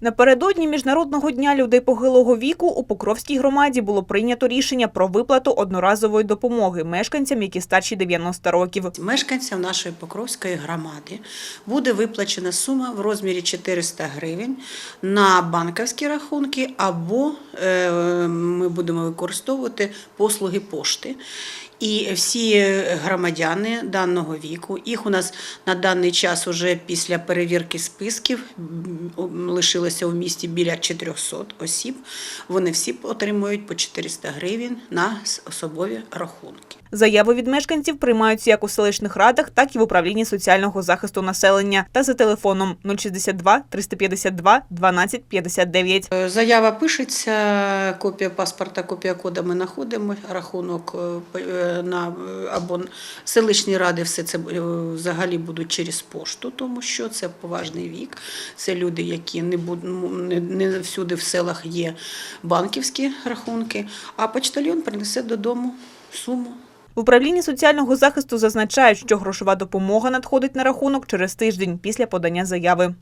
Напередодні міжнародного дня людей похилого віку у Покровській громаді було прийнято рішення про виплату одноразової допомоги мешканцям, які старші 90 років. Мешканцям нашої Покровської громади буде виплачена сума в розмірі 400 гривень на банківські рахунки, або е, будемо використовувати послуги пошти. І всі громадяни даного віку, їх у нас на даний час уже після перевірки списків лишилося в місті біля 400 осіб. Вони всі отримують по 400 гривень на особові рахунки. Заяви від мешканців приймаються як у селищних радах, так і в управлінні соціального захисту населення та за телефоном 062 352 12 59. Е, Заява пишеться, копія паспорта, копія кода ми знаходимо, рахунок е, е, на е, або селищні ради, все це взагалі будуть через пошту, тому що це поважний вік. Це люди, які не буд- ну, не, всюди в селах є банківські рахунки, а почтальйон принесе додому суму. В управлінні соціального захисту зазначають, що грошова допомога надходить на рахунок через тиждень після подання заяви.